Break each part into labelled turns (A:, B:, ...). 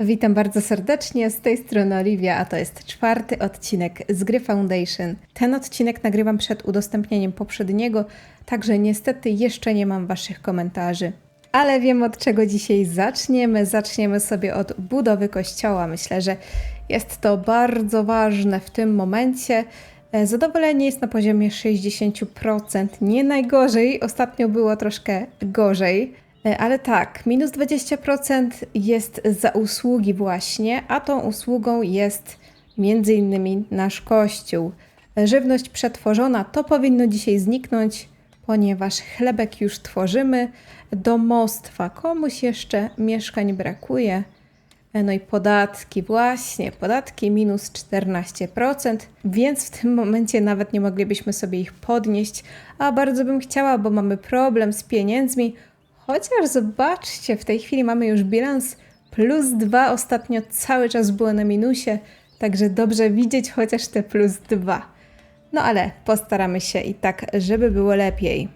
A: Witam bardzo serdecznie, z tej strony Oliwia, a to jest czwarty odcinek z gry Foundation. Ten odcinek nagrywam przed udostępnieniem poprzedniego, także niestety jeszcze nie mam Waszych komentarzy. Ale wiem od czego dzisiaj zaczniemy. Zaczniemy sobie od budowy kościoła. Myślę, że jest to bardzo ważne w tym momencie. E, Zadowolenie jest na poziomie 60%. Nie najgorzej, ostatnio było troszkę gorzej. E, Ale tak, minus 20% jest za usługi właśnie, a tą usługą jest między innymi nasz kościół. E, Żywność przetworzona to powinno dzisiaj zniknąć, ponieważ chlebek już tworzymy. Domostwa, komuś jeszcze mieszkań brakuje. E, No i podatki, właśnie, podatki minus 14%, więc w tym momencie nawet nie moglibyśmy sobie ich podnieść, a bardzo bym chciała, bo mamy problem z pieniędzmi. Chociaż zobaczcie, w tej chwili mamy już bilans plus 2, ostatnio cały czas było na minusie, także dobrze widzieć chociaż te plus 2. No ale postaramy się i tak, żeby było lepiej.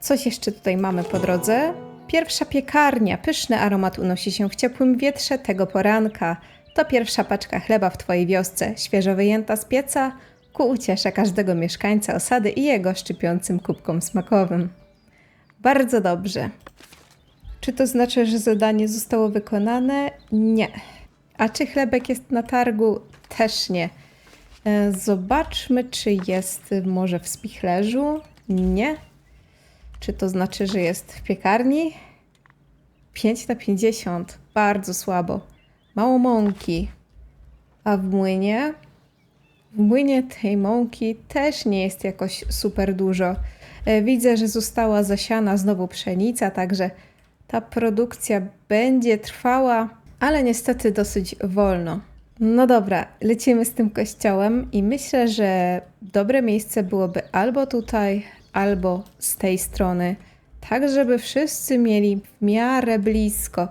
A: Coś jeszcze tutaj mamy po drodze. Pierwsza piekarnia. Pyszny aromat unosi się w ciepłym wietrze tego poranka. To pierwsza paczka chleba w Twojej wiosce, świeżo wyjęta z pieca, ku uciesze każdego mieszkańca osady i jego szczypiącym kubkom smakowym. Bardzo dobrze. Czy to znaczy, że zadanie zostało wykonane? Nie. A czy chlebek jest na targu? Też nie. E, Zobaczmy, czy jest może w spichlerzu. Nie. Czy to znaczy, że jest w piekarni? 5 na 50. Bardzo słabo. Mało mąki. A w młynie? W młynie tej mąki też nie jest jakoś super dużo. E, Widzę, że została zasiana znowu pszenica, także ta produkcja będzie trwała, ale niestety dosyć wolno. No dobra, lecimy z tym kościołem i myślę, że dobre miejsce byłoby albo tutaj, albo z tej strony, tak żeby wszyscy mieli w miarę blisko.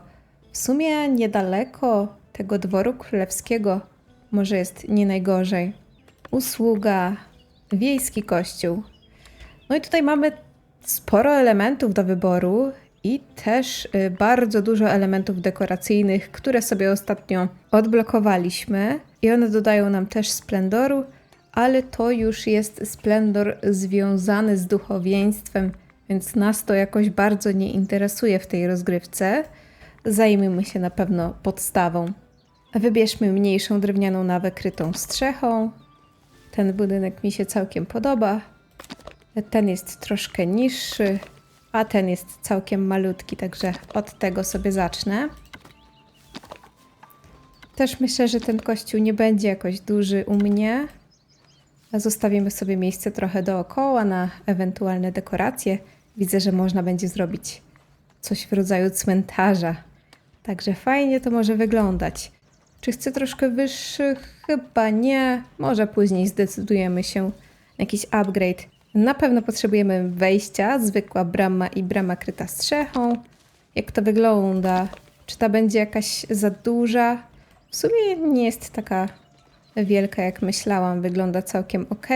A: W sumie niedaleko tego dworu królewskiego może jest nie najgorzej. Usługa, wiejski kościół. No i tutaj mamy sporo elementów do wyboru i też y, bardzo dużo elementów dekoracyjnych, które sobie ostatnio odblokowaliśmy i one dodają nam też splendoru, ale to już jest splendor związany z duchowieństwem, więc nas to jakoś bardzo nie interesuje w tej rozgrywce. Zajmijmy się na pewno podstawą. Wybierzmy mniejszą drewnianą nawę krytą strzechą. Ten budynek mi się całkiem podoba. Ten jest troszkę niższy, a ten jest całkiem malutki, także od tego sobie zacznę. Też myślę, że ten kościół nie będzie jakoś duży u mnie. Zostawimy sobie miejsce trochę dookoła na ewentualne dekoracje. Widzę, że można będzie zrobić coś w rodzaju cmentarza. Także fajnie to może wyglądać. Czy chcę troszkę wyższy? Chyba nie. Może później zdecydujemy się na jakiś upgrade. Na pewno potrzebujemy wejścia, zwykła brama i brama kryta strzechą. Jak to wygląda? Czy ta będzie jakaś za duża? W sumie nie jest taka wielka, jak myślałam. Wygląda całkiem ok.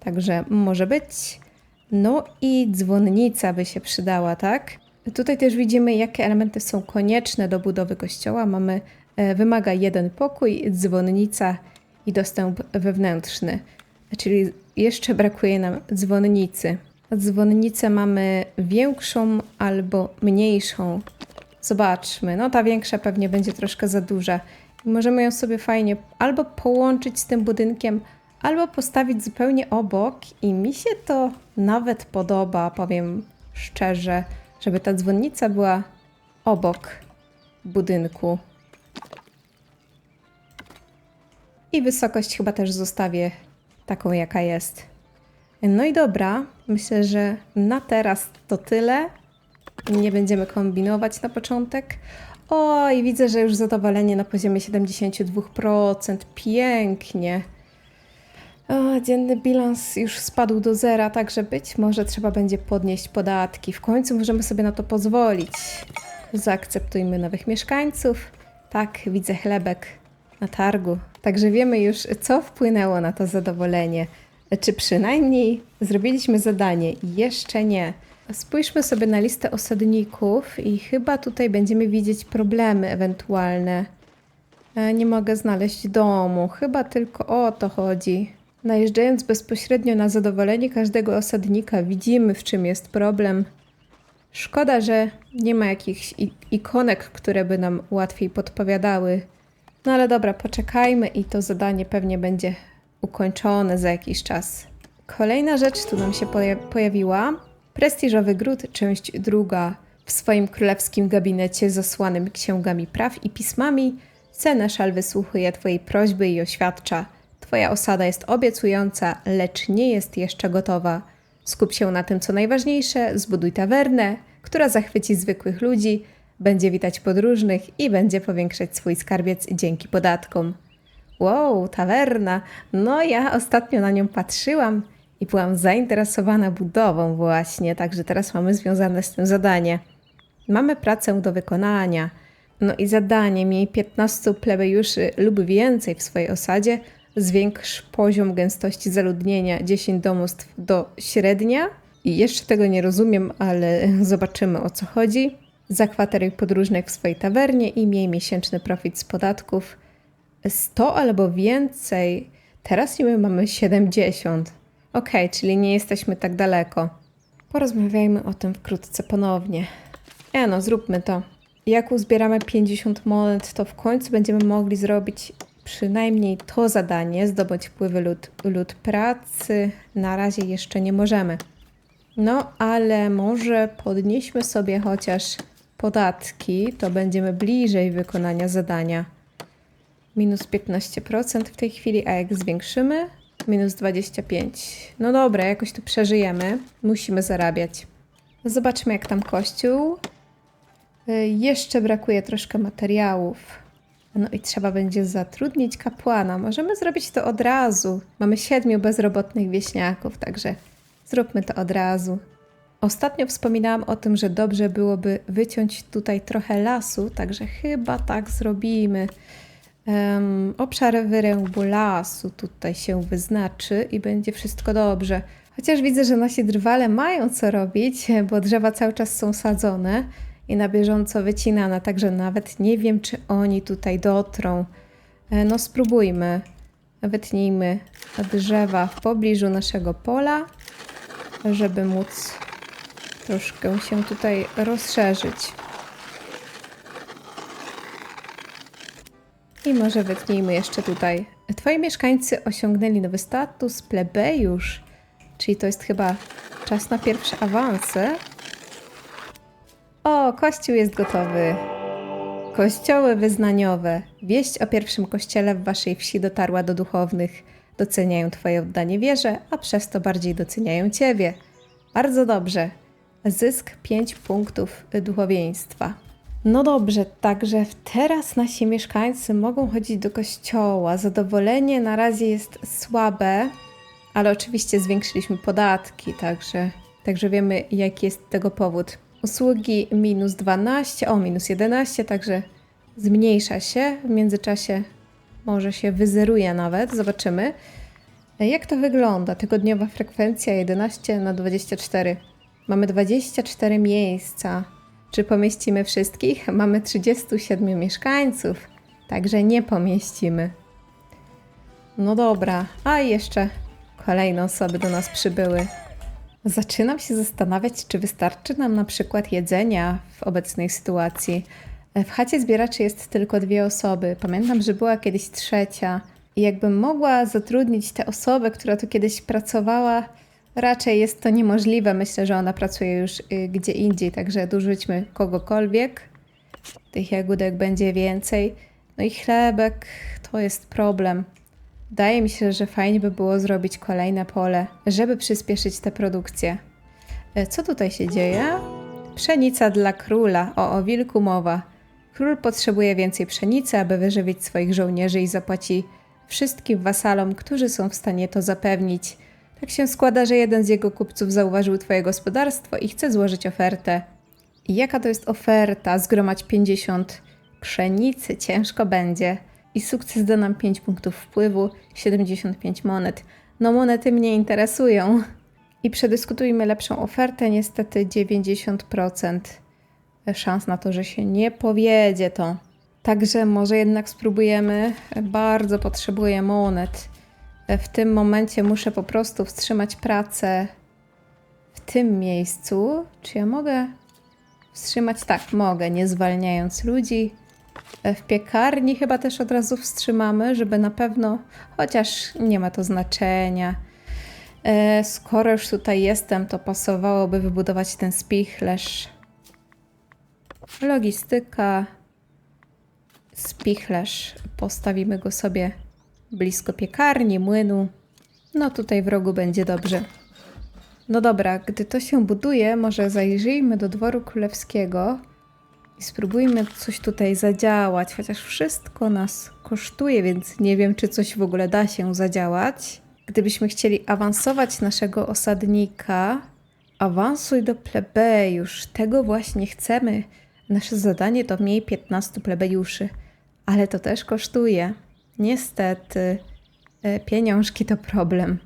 A: Także może być. No i dzwonnica by się przydała, tak? Tutaj też widzimy, jakie elementy są konieczne do budowy kościoła. Mamy, e, wymaga jeden pokój, dzwonnica i dostęp wewnętrzny. Czyli jeszcze brakuje nam dzwonnicy. Dzwonnicę mamy większą albo mniejszą. Zobaczmy. No ta większa pewnie będzie troszkę za duża. Możemy ją sobie fajnie albo połączyć z tym budynkiem, albo postawić zupełnie obok i mi się to nawet podoba, powiem szczerze, żeby ta dzwonnica była obok budynku. I wysokość chyba też zostawię taką, jaka jest. No i dobra, myślę, że na teraz to tyle. Nie będziemy kombinować na początek. O, i widzę, że już zadowolenie na poziomie 72%. Pięknie. O, dzienny bilans już spadł do zera, także być może trzeba będzie podnieść podatki. W końcu możemy sobie na to pozwolić. Zaakceptujmy nowych mieszkańców. Tak, widzę chlebek na targu. Także wiemy już, co wpłynęło na to zadowolenie. Czy przynajmniej zrobiliśmy zadanie? Jeszcze nie. Spójrzmy sobie na listę osadników i chyba tutaj będziemy widzieć problemy ewentualne. E, Nie mogę znaleźć domu. Chyba tylko o to chodzi. Najeżdżając bezpośrednio na zadowolenie każdego osadnika, widzimy, w czym jest problem. Szkoda, że nie ma jakichś ikonek, które by nam łatwiej podpowiadały. No ale dobra, poczekajmy i to zadanie pewnie będzie ukończone za jakiś czas. Kolejna rzecz tu nam się poja- pojawiła. Prestiżowy gród, część druga. W swoim królewskim gabinecie zasłanym księgami praw i pismami, Seneszal wysłuchuje Twojej prośby i oświadcza. Twoja osada jest obiecująca, lecz nie jest jeszcze gotowa. Skup się na tym, co najważniejsze, zbuduj tawernę, która zachwyci zwykłych ludzi, będzie witać podróżnych i będzie powiększać swój skarbiec dzięki podatkom. Wow, tawerna! No ja ostatnio na nią patrzyłam i byłam zainteresowana budową właśnie, także teraz mamy związane z tym zadanie. Mamy pracę do wykonania. No i zadanie, miej 15 plebejuszy lub więcej w swojej osadzie, zwiększ poziom gęstości zaludnienia 10 domostw do średnia. I jeszcze tego nie rozumiem, ale zobaczymy o co chodzi. Zakwateruj podróżnych w swojej tawernie i miej miesięczny profit z podatków 100 albo więcej. Teraz niby mamy 70. Okej, czyli nie jesteśmy tak daleko. Porozmawiajmy o tym wkrótce ponownie. E no, zróbmy to. Jak uzbieramy 50 monet, to w końcu będziemy mogli zrobić przynajmniej to zadanie, zdobyć wpływy lud, lud pracy. Na razie jeszcze nie możemy. No, ale może podnieśmy sobie chociaż podatki, to będziemy bliżej wykonania zadania. Minus 15% w tej chwili, a jak zwiększymy? Minus 25. No dobra, jakoś tu przeżyjemy. Musimy zarabiać. Zobaczmy, jak tam kościół. Y, Jeszcze brakuje troszkę materiałów. No i trzeba będzie zatrudnić kapłana. Możemy zrobić to od razu. Mamy siedmiu bezrobotnych wieśniaków, także zróbmy to od razu. Ostatnio wspominałam o tym, że dobrze byłoby wyciąć tutaj trochę lasu, także chyba tak zrobimy. Em, obszar wyrębu lasu tutaj się wyznaczy i będzie wszystko dobrze. Chociaż widzę, że nasi drwale mają co robić, bo drzewa cały czas są sadzone i na bieżąco wycinane, także nawet nie wiem, czy oni tutaj dotrą. E, No spróbujmy. Wytnijmy drzewa w pobliżu naszego pola, żeby móc troszkę się tutaj rozszerzyć. I może wytnijmy jeszcze tutaj. Twoi mieszkańcy osiągnęli nowy status plebejusz, czyli to jest chyba czas na pierwsze awanse. O, kościół jest gotowy. Kościoły wyznaniowe. Wieść o pierwszym kościele w waszej wsi dotarła do duchownych. Doceniają twoje oddanie wierze, a przez to bardziej doceniają ciebie. Bardzo dobrze. Zysk 5 punktów duchowieństwa. No dobrze, także teraz nasi mieszkańcy mogą chodzić do kościoła. Zadowolenie na razie jest słabe, ale oczywiście zwiększyliśmy podatki, także, także wiemy, jaki jest tego powód. Usługi minus 12, o minus 11, także zmniejsza się. W międzyczasie może się wyzeruje nawet, zobaczymy. Jak to wygląda? Tygodniowa frekwencja 11 na 24. Mamy 24 miejsca. Czy pomieścimy wszystkich? Mamy 37 mieszkańców, także nie pomieścimy. No dobra, a jeszcze kolejne osoby do nas przybyły. Zaczynam się zastanawiać, czy wystarczy nam na przykład jedzenia w obecnej sytuacji. W chacie zbieraczy jest tylko dwie osoby. Pamiętam, że była kiedyś trzecia. I jakbym mogła zatrudnić tę osobę, która tu kiedyś pracowała, raczej jest to niemożliwe. Myślę, że ona pracuje już y, gdzie indziej, także dorzućmy kogokolwiek. Tych jagódek będzie więcej. No i chlebek to jest problem. Wydaje mi się, że fajnie by było zrobić kolejne pole, żeby przyspieszyć tę produkcję. E, Co tutaj się dzieje? Pszenica dla króla. O, o wilku mowa. Król potrzebuje więcej pszenicy, aby wyżywić swoich żołnierzy i zapłaci wszystkim wasalom, którzy są w stanie to zapewnić. Tak się składa, że jeden z jego kupców zauważył twoje gospodarstwo i chce złożyć ofertę. I jaka to jest oferta? Zgromadź 50 pszenicy, ciężko będzie. I sukces da nam 5 punktów wpływu, 75 monet. No monety mnie interesują. I przedyskutujmy lepszą ofertę, niestety 90% szans na to, że się nie powiedzie to. Także może jednak spróbujemy. Bardzo potrzebuję monet. W tym momencie muszę po prostu wstrzymać pracę w tym miejscu. Czy ja mogę wstrzymać? Tak, mogę, nie zwalniając ludzi. W piekarni chyba też od razu wstrzymamy, żeby na pewno, chociaż nie ma to znaczenia. E, Skoro już tutaj jestem, to pasowałoby wybudować ten spichlerz. Logistyka. Spichlerz. Postawimy go sobie blisko piekarni, młynu. No tutaj w rogu będzie dobrze. No dobra, gdy to się buduje, może zajrzyjmy do dworu królewskiego i spróbujmy coś tutaj zadziałać, chociaż wszystko nas kosztuje, więc nie wiem, czy coś w ogóle da się zadziałać. Gdybyśmy chcieli awansować naszego osadnika, awansuj do plebejusz. Tego właśnie chcemy. Nasze zadanie to mniej 15 plebejuszy, ale to też kosztuje. Niestety, e, pieniążki to problem.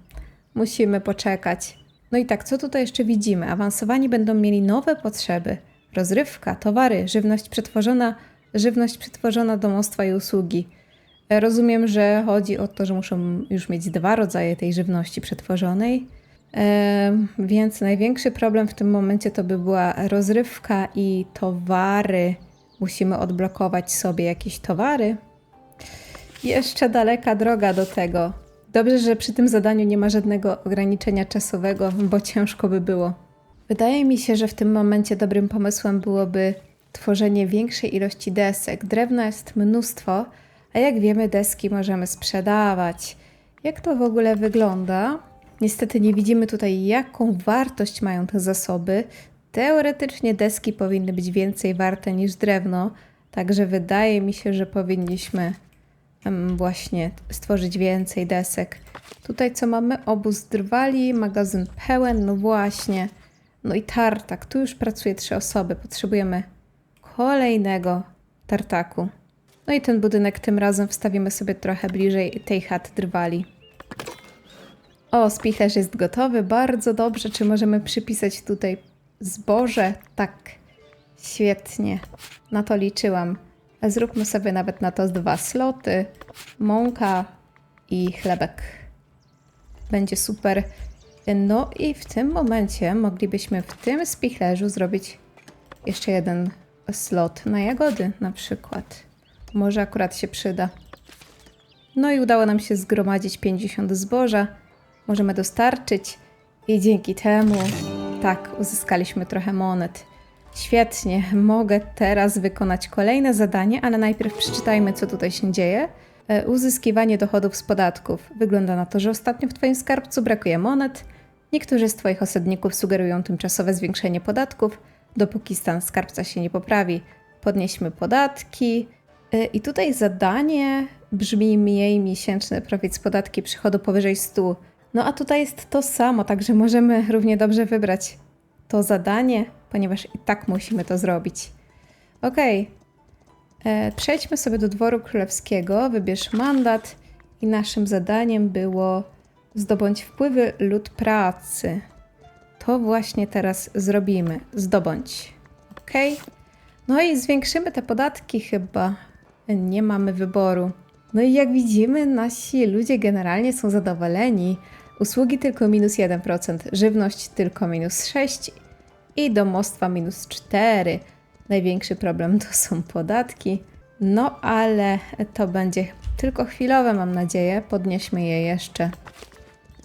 A: Musimy poczekać. No i tak, co tutaj jeszcze widzimy? Awansowani będą mieli nowe potrzeby. Rozrywka, towary, żywność przetworzona, żywność przetworzona, domostwa i usługi. E, Rozumiem, że chodzi o to, że muszą już mieć dwa rodzaje tej żywności przetworzonej. E, więc największy problem w tym momencie to by była rozrywka i towary. Musimy odblokować sobie jakieś towary. Jeszcze daleka droga do tego. Dobrze, że przy tym zadaniu nie ma żadnego ograniczenia czasowego, bo ciężko by było. Wydaje mi się, że w tym momencie dobrym pomysłem byłoby tworzenie większej ilości desek. Drewna jest mnóstwo, a jak wiemy, deski możemy sprzedawać. Jak to w ogóle wygląda? Niestety nie widzimy tutaj, jaką wartość mają te zasoby. Teoretycznie deski powinny być więcej warte niż drewno, także wydaje mi się, że powinniśmy właśnie stworzyć więcej desek. Tutaj co mamy? Obóz drwali, magazyn pełen, no właśnie. No i tartak. Tu już pracuje trzy osoby. Potrzebujemy kolejnego tartaku. No i ten budynek tym razem wstawimy sobie trochę bliżej tej chaty drwali. O, spichlerz jest gotowy. Bardzo dobrze. Czy możemy przypisać tutaj zboże? Tak. Świetnie. Na to liczyłam. Zróbmy sobie nawet na to dwa sloty. Mąka i chlebek. Będzie super. No i w tym momencie moglibyśmy w tym spichlerzu zrobić jeszcze jeden slot na jagody na przykład. Może akurat się przyda. No i udało nam się zgromadzić 50 zboża. Możemy dostarczyć i dzięki temu, tak, uzyskaliśmy trochę monet. Świetnie, mogę teraz wykonać kolejne zadanie, ale najpierw przeczytajmy, co tutaj się dzieje. E, Uzyskiwanie dochodów z podatków. Wygląda na to, że ostatnio w Twoim skarbcu brakuje monet. Niektórzy z Twoich osadników sugerują tymczasowe zwiększenie podatków, dopóki stan skarbca się nie poprawi. Podnieśmy podatki. E, I tutaj zadanie brzmi mniej miesięczny profit z podatki przychodu powyżej 100. No a tutaj jest to samo, także możemy równie dobrze wybrać to zadanie, ponieważ i tak musimy to zrobić. Okej. E, Przejdźmy sobie do dworu królewskiego, wybierz mandat i naszym zadaniem było zdobądź wpływy lud pracy. To właśnie teraz zrobimy. Zdobądź. Ok? No i zwiększymy te podatki chyba. Nie mamy wyboru. No i jak widzimy, nasi ludzie generalnie są zadowoleni. Usługi tylko minus 1%, żywność tylko minus 6% i domostwa minus 4%. Największy problem to są podatki. No ale to będzie tylko chwilowe, mam nadzieję. Podnieśmy je jeszcze.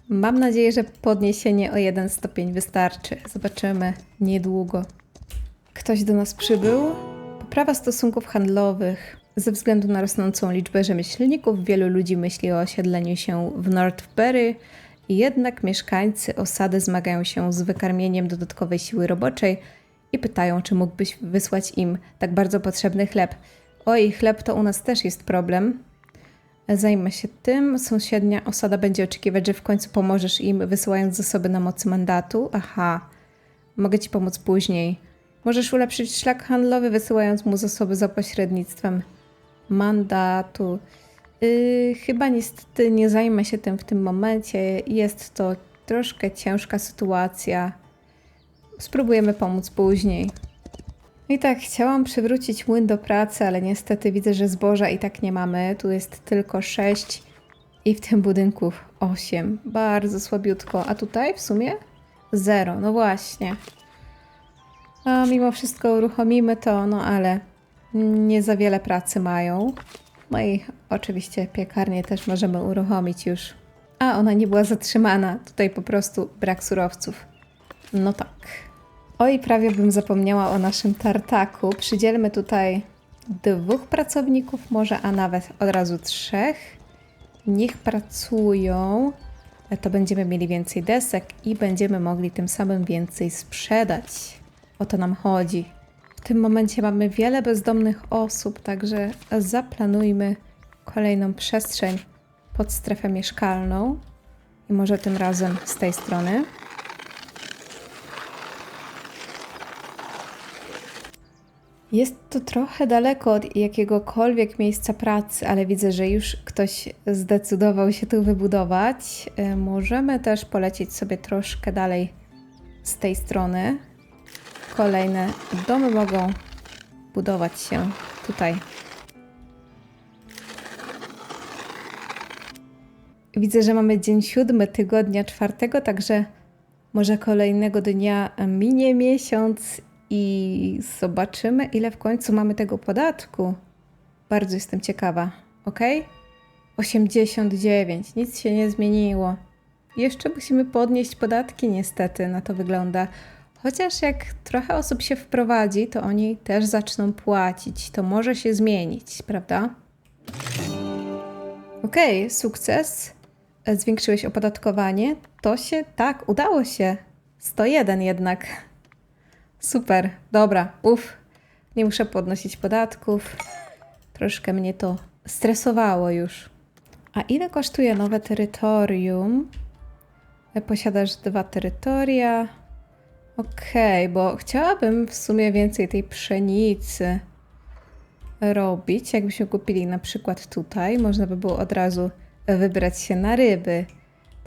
A: Mam nadzieję, że podniesienie o jeden stopień wystarczy. Zobaczymy niedługo. Ktoś do nas przybył? Poprawa stosunków handlowych. Ze względu na rosnącą liczbę rzemieślników, wielu ludzi myśli o osiedleniu się w Northbury, jednak mieszkańcy osady zmagają się z wykarmieniem dodatkowej siły roboczej i pytają, czy mógłbyś wysłać im tak bardzo potrzebny chleb. Oj, chleb to u nas też jest problem. Zajmę się tym. Sąsiednia osada będzie oczekiwać, że w końcu pomożesz im, wysyłając zasoby na mocy mandatu. Aha, mogę ci pomóc później. Możesz ulepszyć szlak handlowy, wysyłając mu zasoby za pośrednictwem mandatu. Yy, chyba niestety nie zajmę się tym w tym momencie. Jest to troszkę ciężka sytuacja. Spróbujemy pomóc później. I tak, chciałam przywrócić młyn do pracy, ale niestety widzę, że zboża i tak nie mamy. Tu jest tylko 6 i w tym budynku 8. Bardzo słabiutko. A tutaj w sumie 0. No właśnie. A mimo wszystko uruchomimy to, no ale nie za wiele pracy mają. No i oczywiście piekarnię też możemy uruchomić już. A ona nie była zatrzymana. Tutaj po prostu brak surowców. No tak. Oj, prawie bym zapomniała o naszym tartaku. Przydzielmy tutaj dwóch pracowników, może, a nawet od razu trzech. Niech pracują. To będziemy mieli więcej desek i będziemy mogli tym samym więcej sprzedać. O to nam chodzi. W tym momencie mamy wiele bezdomnych osób, także zaplanujmy kolejną przestrzeń pod strefę mieszkalną. I może tym razem z tej strony. Jest to trochę daleko od jakiegokolwiek miejsca pracy, ale widzę, że już ktoś zdecydował się tu wybudować. E, Możemy też polecieć sobie troszkę dalej z tej strony. Kolejne domy mogą budować się tutaj. Widzę, że mamy dzień siódmy tygodnia czwartego, także może kolejnego dnia minie miesiąc i zobaczymy, ile w końcu mamy tego podatku. Bardzo jestem ciekawa, ok? 89, nic się nie zmieniło. Jeszcze musimy podnieść podatki, niestety, na to wygląda. Chociaż jak trochę osób się wprowadzi, to oni też zaczną płacić. To może się zmienić, prawda? Okej, okay, sukces. Zwiększyłeś opodatkowanie. To się tak, udało się. 101 jednak. Super, dobra, uff. Nie muszę podnosić podatków. Troszkę mnie to stresowało już. A ile kosztuje nowe terytorium? Posiadasz dwa terytoria. Okej, okay, bo chciałabym w sumie więcej tej pszenicy robić. Jakbyśmy kupili na przykład tutaj, można by było od razu wybrać się na ryby.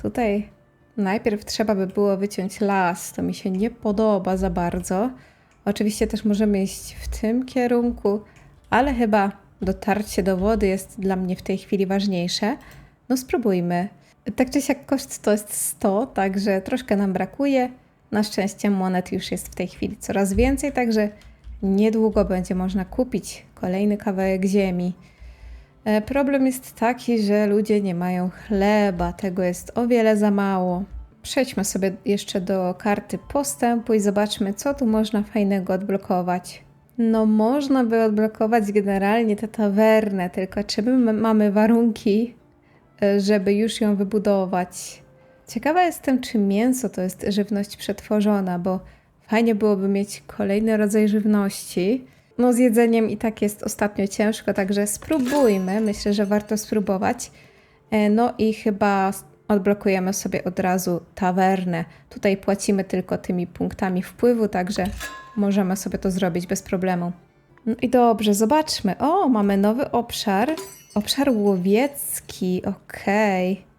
A: Tutaj najpierw trzeba by było wyciąć las, to mi się nie podoba za bardzo. Oczywiście też możemy iść w tym kierunku, ale chyba dotarcie do wody jest dla mnie w tej chwili ważniejsze. No spróbujmy. Tak czy siak koszt to jest 100, także troszkę nam brakuje. Na szczęście monet już jest w tej chwili coraz więcej, także niedługo będzie można kupić kolejny kawałek ziemi. E, problem jest taki, że ludzie nie mają chleba, tego jest o wiele za mało. Przejdźmy sobie jeszcze do karty postępu i zobaczmy, co tu można fajnego odblokować. No, można by odblokować generalnie tę tawernę, tylko czy my mamy warunki, e, żeby już ją wybudować? Ciekawa jestem, czy mięso to jest żywność przetworzona, bo fajnie byłoby mieć kolejny rodzaj żywności. No z jedzeniem i tak jest ostatnio ciężko, także spróbujmy. Myślę, że warto spróbować. E, no i chyba odblokujemy sobie od razu tawernę. Tutaj płacimy tylko tymi punktami wpływu, także możemy sobie to zrobić bez problemu. No i dobrze, zobaczmy. O, mamy nowy obszar. Obszar łowiecki, okej. Okay.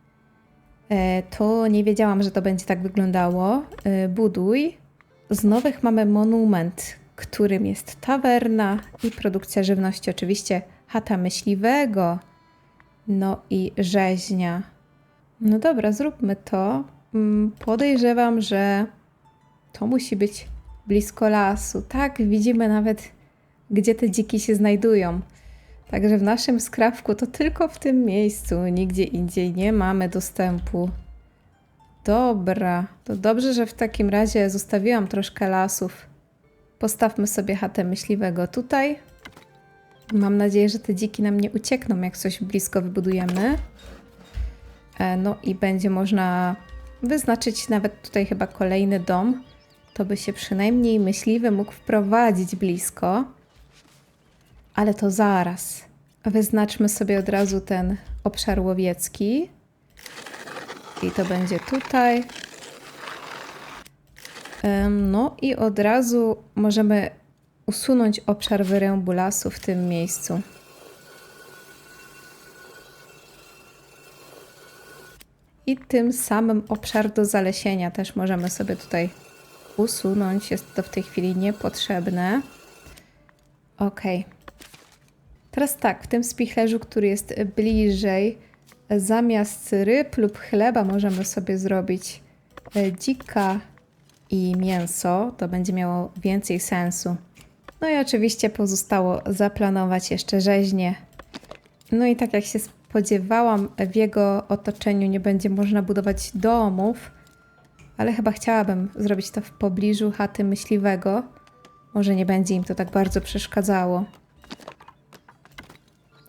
A: E, to nie wiedziałam, że to będzie tak wyglądało. E, buduj. Z nowych mamy monument, którym jest tawerna i produkcja żywności, oczywiście chata myśliwego, no i rzeźnia. No dobra, zróbmy to. Mm, podejrzewam, że to musi być blisko lasu. Tak, widzimy nawet, gdzie te dziki się znajdują. Także w naszym skrawku to tylko w tym miejscu, nigdzie indziej nie mamy dostępu. Dobra, to dobrze, że w takim razie zostawiłam troszkę lasów. Postawmy sobie chatę myśliwego tutaj. Mam nadzieję, że te dziki nam nie uciekną, jak coś blisko wybudujemy. E, no i będzie można wyznaczyć nawet tutaj chyba kolejny dom. To by się przynajmniej myśliwy mógł wprowadzić blisko. Ale to zaraz. Wyznaczmy sobie od razu ten obszar łowiecki. I to będzie tutaj. No i od razu możemy usunąć obszar wyrębu lasu w tym miejscu. I tym samym obszar do zalesienia też możemy sobie tutaj usunąć. Jest to w tej chwili niepotrzebne. Okej. Teraz tak, w tym spichlerzu, który jest bliżej, zamiast ryb lub chleba możemy sobie zrobić e, dzika i mięso. To będzie miało więcej sensu. No i oczywiście pozostało zaplanować jeszcze rzeźnię. No i tak jak się spodziewałam, w jego otoczeniu nie będzie można budować domów, ale chyba chciałabym zrobić to w pobliżu chaty myśliwego. Może nie będzie im to tak bardzo przeszkadzało.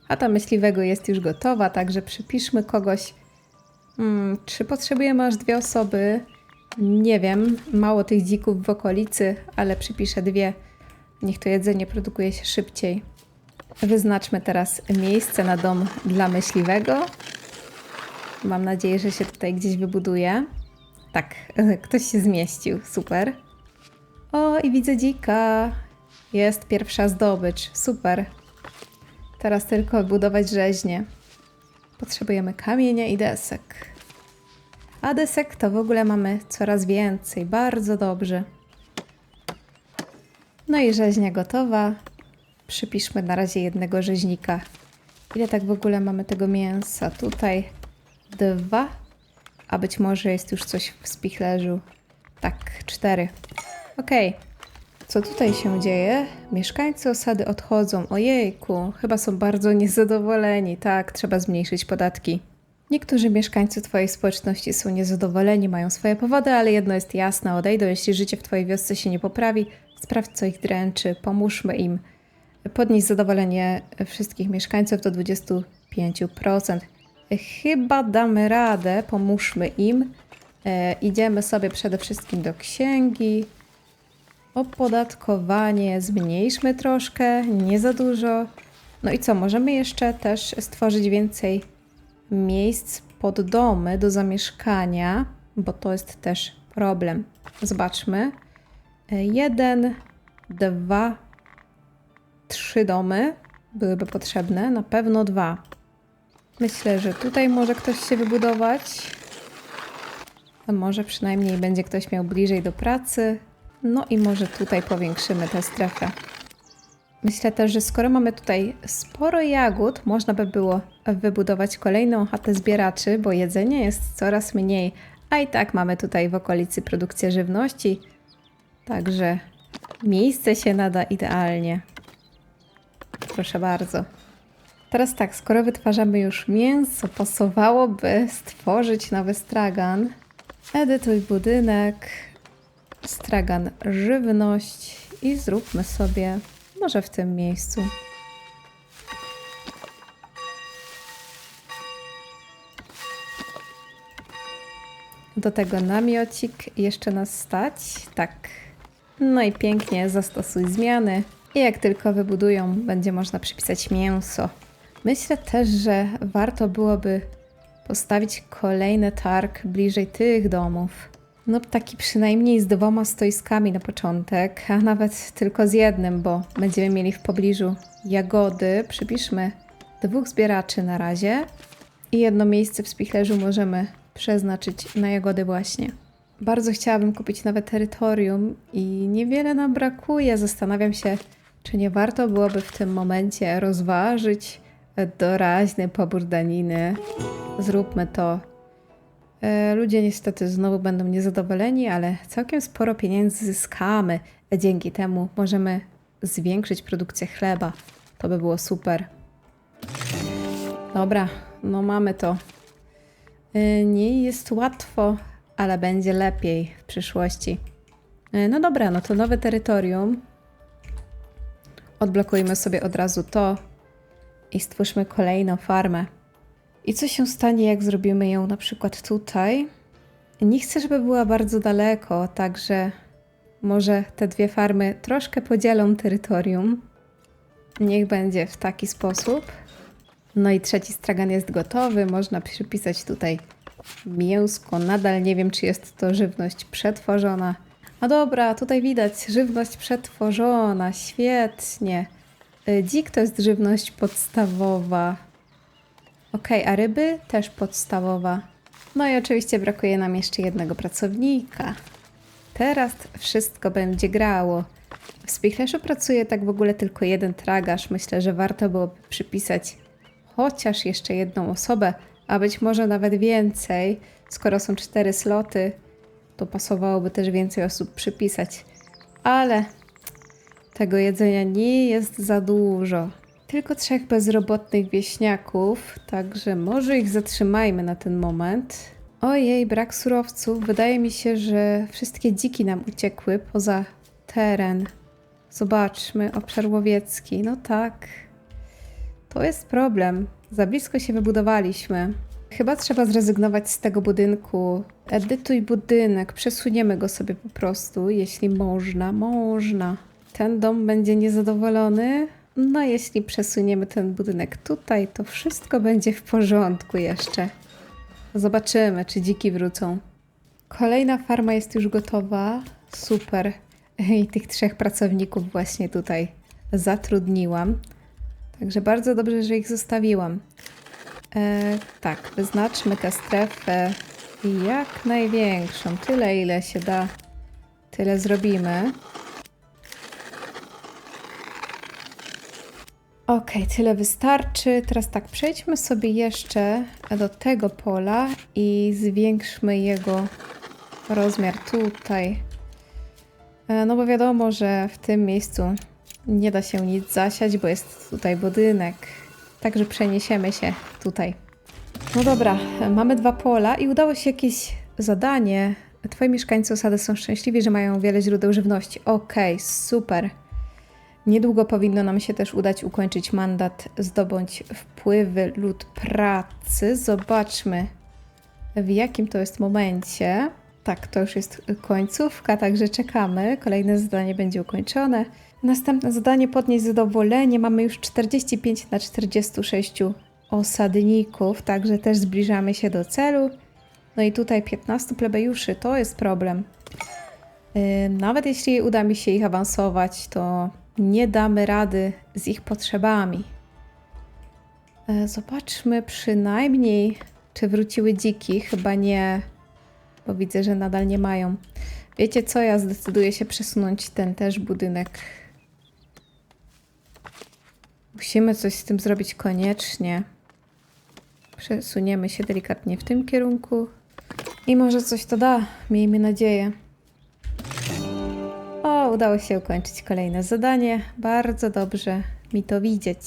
A: Chata myśliwego jest już gotowa, także przypiszmy kogoś. Hmm, czy potrzebujemy aż dwie osoby? Nie wiem, mało tych dzików w okolicy, ale przypiszę dwie. Niech to jedzenie produkuje się szybciej. Wyznaczmy teraz miejsce na dom dla myśliwego. Mam nadzieję, że się tutaj gdzieś wybuduje. Tak, ktoś się zmieścił, super. O, i widzę dzika. Jest pierwsza zdobycz, super. Teraz tylko budować rzeźnie. Potrzebujemy kamienia i desek. A desek to w ogóle mamy coraz więcej, bardzo dobrze. No i rzeźnia gotowa. Przypiszmy na razie jednego rzeźnika. Ile tak w ogóle mamy tego mięsa? Tutaj dwa, a być może jest już coś w spichlerzu. Tak, cztery. Okej. Co tutaj się dzieje? Mieszkańcy osady odchodzą. Ojejku, chyba są bardzo niezadowoleni. Tak, trzeba zmniejszyć podatki. Niektórzy mieszkańcy Twojej społeczności są niezadowoleni, mają swoje powody, ale jedno jest jasne: odejdą, jeśli życie w Twojej wiosce się nie poprawi. Sprawdź, co ich dręczy, pomóżmy im. Podnieść zadowolenie wszystkich mieszkańców do 25%. Chyba damy radę, pomóżmy im. E, idziemy sobie przede wszystkim do księgi. Opodatkowanie zmniejszmy troszkę, nie za dużo. No i co, możemy jeszcze też stworzyć więcej miejsc pod domy do zamieszkania, bo to jest też problem. Zobaczmy. Jeden, dwa, trzy domy byłyby potrzebne, na pewno dwa. Myślę, że tutaj może ktoś się wybudować. A może przynajmniej będzie ktoś miał bliżej do pracy. No i może tutaj powiększymy tę strefę. Myślę też, że skoro mamy tutaj sporo jagód, można by było wybudować kolejną chatę zbieraczy, bo jedzenia jest coraz mniej, a i tak mamy tutaj w okolicy produkcję żywności. Także miejsce się nada idealnie. Proszę bardzo. Teraz tak, skoro wytwarzamy już mięso, pasowałoby stworzyć nowy stragan. Edytuj budynek, stragan żywność i zróbmy sobie może w tym miejscu. Do tego namiocik jeszcze nas stać. Tak. No i pięknie zastosuj zmiany. I jak tylko wybudują, będzie można przypisać mięso. Myślę też, że warto byłoby postawić kolejny targ bliżej tych domów. No taki przynajmniej z dwoma stoiskami na początek, a nawet tylko z jednym, bo będziemy mieli w pobliżu jagody. Przypiszmy dwóch zbieraczy na razie i jedno miejsce w spichlerzu możemy przeznaczyć na jagody właśnie. Bardzo chciałabym kupić nowe terytorium i niewiele nam brakuje. Zastanawiam się, czy nie warto byłoby w tym momencie rozważyć doraźny pobór daniny. Zróbmy to. E, Ludzie niestety znowu będą niezadowoleni, ale całkiem sporo pieniędzy zyskamy. Dzięki temu możemy zwiększyć produkcję chleba. To by było super. Dobra, no mamy to. E, Nie jest łatwo, ale będzie lepiej w przyszłości. E, No dobra, no to nowe terytorium. Odblokujmy sobie od razu to i stwórzmy kolejną farmę. I co się stanie, jak zrobimy ją na przykład tutaj? Nie chcę, żeby była bardzo daleko, także może te dwie farmy troszkę podzielą terytorium. Niech będzie w taki sposób. No i trzeci stragan jest gotowy. Można przypisać tutaj mięsko. Nadal nie wiem, czy jest to żywność przetworzona. A dobra, tutaj widać żywność przetworzona. Świetnie. Y, Dzik to jest żywność podstawowa. Okej, a ryby też podstawowa. No i oczywiście brakuje nam jeszcze jednego pracownika. Teraz wszystko będzie grało. W Spichlerzu pracuje tak w ogóle tylko jeden tragarz. Myślę, że warto byłoby przypisać chociaż jeszcze jedną osobę, a być może nawet więcej. Skoro są cztery sloty, to pasowałoby też więcej osób przypisać. Ale tego jedzenia nie jest za dużo. Tylko trzech bezrobotnych wieśniaków, także może ich zatrzymajmy na ten moment. Ojej, brak surowców. Wydaje mi się, że wszystkie dziki nam uciekły poza teren. Zobaczmy, obszar łowiecki. No tak. To jest problem. Za blisko się wybudowaliśmy. Chyba trzeba zrezygnować z tego budynku. Edytuj budynek, przesuniemy go sobie po prostu, jeśli można. Można. Ten dom będzie niezadowolony. No, jeśli przesuniemy ten budynek tutaj, to wszystko będzie w porządku jeszcze. Zobaczymy, czy dziki wrócą. Kolejna farma jest już gotowa. Super. I tych trzech pracowników właśnie tutaj zatrudniłam. Także bardzo dobrze, że ich zostawiłam. E, tak, wyznaczmy tę strefę jak największą. Tyle, ile się da, tyle zrobimy. Ok, tyle wystarczy. Teraz tak, przejdźmy sobie jeszcze do tego pola i zwiększmy jego rozmiar tutaj. E, No bo wiadomo, że w tym miejscu nie da się nic zasiać, bo jest tutaj budynek. Także przeniesiemy się tutaj. No dobra, mamy dwa pola i udało się jakieś zadanie. Twoi mieszkańcy osady są szczęśliwi, że mają wiele źródeł żywności. Okej, super. Niedługo powinno nam się też udać ukończyć mandat, zdobądź wpływy lud pracy. Zobaczmy, w jakim to jest momencie. Tak, to już jest końcówka, także czekamy. Kolejne zadanie będzie ukończone. Następne zadanie podnieść zadowolenie. Mamy już 45 na 46 osadników, także też zbliżamy się do celu. No i tutaj 15 plebejuszy, to jest problem. Yy, Nawet jeśli uda mi się ich awansować, to nie damy rady z ich potrzebami. E, Zobaczmy przynajmniej, czy wróciły dziki. Chyba nie, bo widzę, że nadal nie mają. Wiecie co? Ja zdecyduję się przesunąć ten też budynek. Musimy coś z tym zrobić koniecznie. Przesuniemy się delikatnie w tym kierunku. I może coś to da. Miejmy nadzieję. Udało się ukończyć kolejne zadanie. Bardzo dobrze mi to widzieć.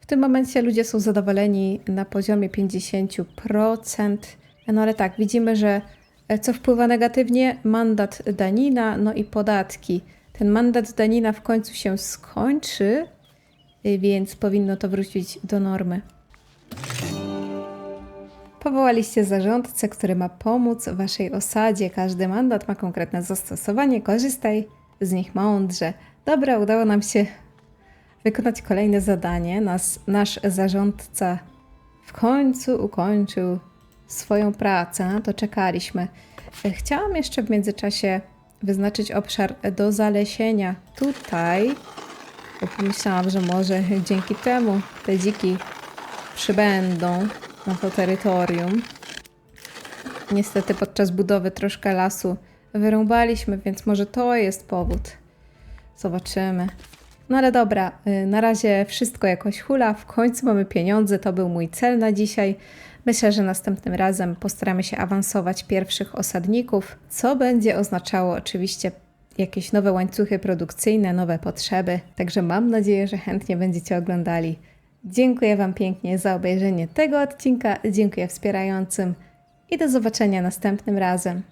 A: W tym momencie ludzie są zadowoleni na poziomie 50%. No ale tak, widzimy, że e, co wpływa negatywnie? Mandat danina, no i podatki. Ten mandat danina w końcu się skończy, y, więc powinno to wrócić do normy. Powołaliście zarządcę, który ma pomóc waszej osadzie. Każdy mandat ma konkretne zastosowanie. Korzystaj z nich mądrze. Dobra, udało nam się wykonać kolejne zadanie. Nas, nasz zarządca w końcu ukończył swoją pracę. Na to czekaliśmy. Chciałam jeszcze w międzyczasie wyznaczyć obszar do zalesienia tutaj, bo pomyślałam, że może dzięki temu te dziki przybędą na to terytorium. Niestety podczas budowy troszkę lasu wyrąbaliśmy, więc może to jest powód. Zobaczymy. No ale dobra, y, na razie wszystko jakoś hula. W końcu mamy pieniądze, to był mój cel na dzisiaj. Myślę, że następnym razem postaramy się awansować pierwszych osadników, co będzie oznaczało oczywiście jakieś nowe łańcuchy produkcyjne, nowe potrzeby. Także mam nadzieję, że chętnie będziecie oglądali. Dziękuję Wam pięknie za obejrzenie tego odcinka, dziękuję wspierającym i do zobaczenia następnym razem.